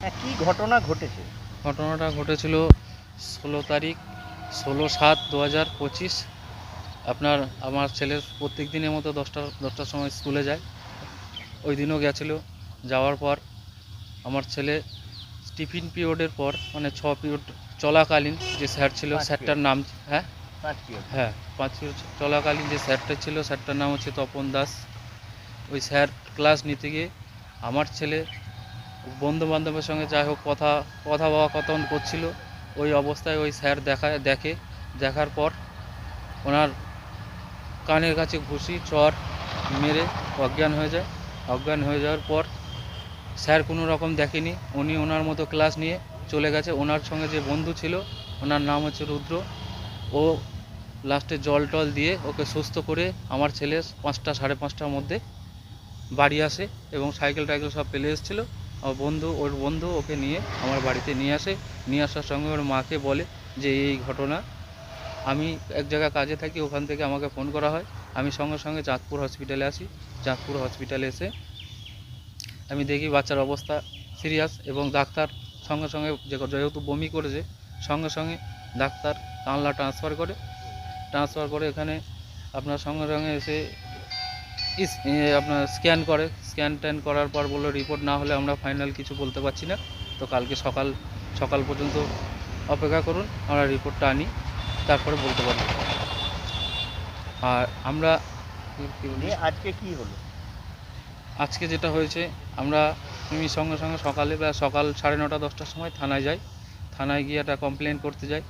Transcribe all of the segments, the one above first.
হ্যাঁ, কি ঘটনা ঘটেছে? ঘটনাটা ঘটেছিল ষোলো তারিখ ষোলো সাত দু হাজার পঁচিশ। আপনার আমার ছেলের প্রত্যেক দিনের মতো দশটা দশটার সময় স্কুলে যায়। ওই দিনও গেছিল যাওয়ার পর আমার ছেলে টিফিন পিরিয়ডের পর মানে ছ পিরিয়ড চলাকালীন যে স্যার ছিল স্যারটার নাম হ্যাঁ? হ্যাঁ পাঁচ period চলাকালীন যে স্যারটা ছিল স্যারটার নাম হচ্ছে তপন দাস। ওই স্যার ক্লাস নিতে গিয়ে আমার ছেলে বন্ধু বান্ধবের সঙ্গে যাই হোক, কথা কথা বাবা কথন করছিল। ওই অবস্থায় ওই স্যার দেখা, দেখে, দেখার পর ওনার কানের কাছে ঘুষি, চর মেরে অজ্ঞান হয়ে যায়। অজ্ঞান হয়ে যাওয়ার পর স্যার কোনো রকম দেখেনি। উনি ওনার মতো ক্লাস নিয়ে চলে গেছে। ওনার সঙ্গে যে বন্ধু ছিল, ওনার নাম হচ্ছে রুদ্র। ও লাস্টে জল টল দিয়ে ওকে সুস্থ করে আমার ছেলে পাঁচটা, সাড়ে পাঁচটার মধ্যে বাড়ি আসে এবং সাইকেল টাইকেল সব পেলে এসেছিল। বন্ধু, ওর বন্ধু ওকে নিয়ে আমার বাড়িতে নিয়ে আসে। নিয়ে আসার সঙ্গে ওর মাকে বলে যে, এই ঘটনা, আমি এক জায়গায় কাজে থাকি, ওখান থেকে আমাকে ফোন করা হয়। আমি সঙ্গে সঙ্গে চাঁদপুর হসপিটালে আসি। চাঁদপুর হসপিটালে এসে আমি দেখি বাচ্চার অবস্থা সিরিয়াস এবং ডাক্তার সঙ্গে সঙ্গে যেহেতু বমি করেছে, সঙ্গে সঙ্গে ডাক্তার কানলা ট্রান্সফার করে। ট্রান্সফার করে এখানে আপনার সঙ্গে সঙ্গে এসে আপনার স্ক্যান করে। স্ক্যান ট্যান করার পর বলল রিপোর্ট না হলে আমরা ফাইনাল কিছু বলতে পারছি না। তো কালকে সকাল সকাল পর্যন্ত অপেক্ষা করুন আমরা রিপোর্টটা আনি তারপরে বলতে পারব। আর আমরা আজকে কি হলো? আজকে যেটা হয়েছে আমরা আমি সঙ্গে সঙ্গে সকালে বা সকাল সাড়ে নটা দশটার সময় থানায় যাই। থানায় গিয়ে একটা কমপ্লেন করতে যাই।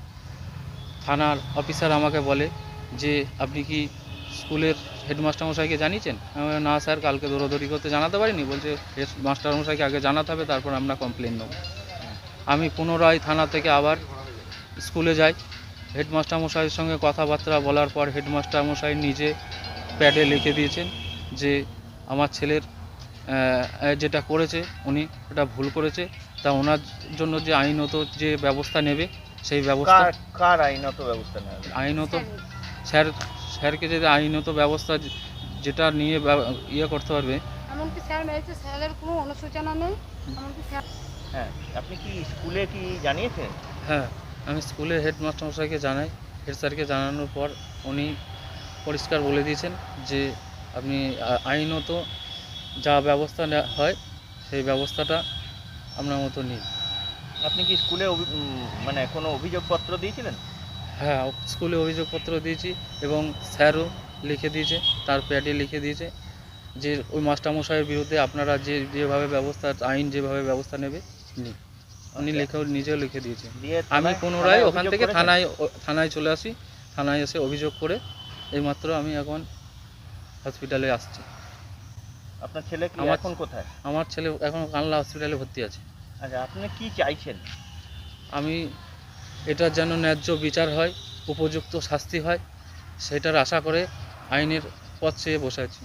থানার অফিসার আমাকে বলে যে আপনি কি স্কুলের হেডমাস্টার মশাইকে জানিয়েছেন? আমি না স্যার কালকে দৌড়াদৌড়ি করতে জানাতে পারিনি। বলছে হেড মাস্টার মশাইকে আগে জানাতে হবে তারপর আমরা কমপ্লেন নেব। আমি পুনরায় থানা থেকে আবার স্কুলে যাই। হেডমাস্টার মশাইয়ের সঙ্গে কথাবার্তা বলার পর হেডমাস্টার মশাই নিজে প্যাডে লিখে দিয়েছেন যে আমার ছেলের যেটা করেছে উনি এটা ভুল করেছে। তা ওনার জন্য যে আইনত যে ব্যবস্থা নেবে সেই ব্যবস্থা কার আইনত ব্যবস্থা হবে? আইনত স্যার স্যারকে যদি আইনত ব্যবস্থা যেটা নিয়ে ইয়ে করতে পারবে। এমনকি স্যার মেরেছে স্যারের কোনো অনুশোচনা নেই। এমনকি স্যার হ্যাঁ আপনি কি স্কুলে কি জানিয়েছেন? হ্যাঁ আমি স্কুলে হেডমাস্টার মশাইকে জানাই। হেড স্যারকে জানানোর পর উনি পরিষ্কার বলে দিয়েছেন যে আপনি আইনত যা ব্যবস্থা নেওয়া হয় সেই ব্যবস্থাটা আপনার মতো নিন। আপনি কি স্কুলে অভি- মানে কোনো অভিযোগপত্র দিয়েছিলেন? হ্যাঁ স্কুলে অভিযোগপত্র দিয়েছি এবং স্যারও লিখে দিয়েছে তার প্যাডে লিখে দিয়েছে যে ওই মাস্টারমশাইয়ের বিরুদ্ধে আপনারা যে যেভাবে ব্যবস্থা আইন যেভাবে ব্যবস্থা নেবে নিন উনি আচ্ছা। লিখেও নিজেও লিখে দিয়েছে। আমি পুনরায় ওখান থেকে থানায় থানায় চলে আসি থানায় এসে অভিযোগ করে এইমাত্র আমি এখন হসপিটালে আসছি। আপনার ছেলে আমার- এখন কোথায়? আমার ছেলে এখন কানলা হসপিটালে ভর্তি আছে। আচ্ছা আপনি কি চাইছেন? আমি এটার যেন ন্যায্য বিচার হয়, উপযুক্ত শাস্তি হয়, সেটার আশা করে আইনের পথ চেয়ে বসে আছি।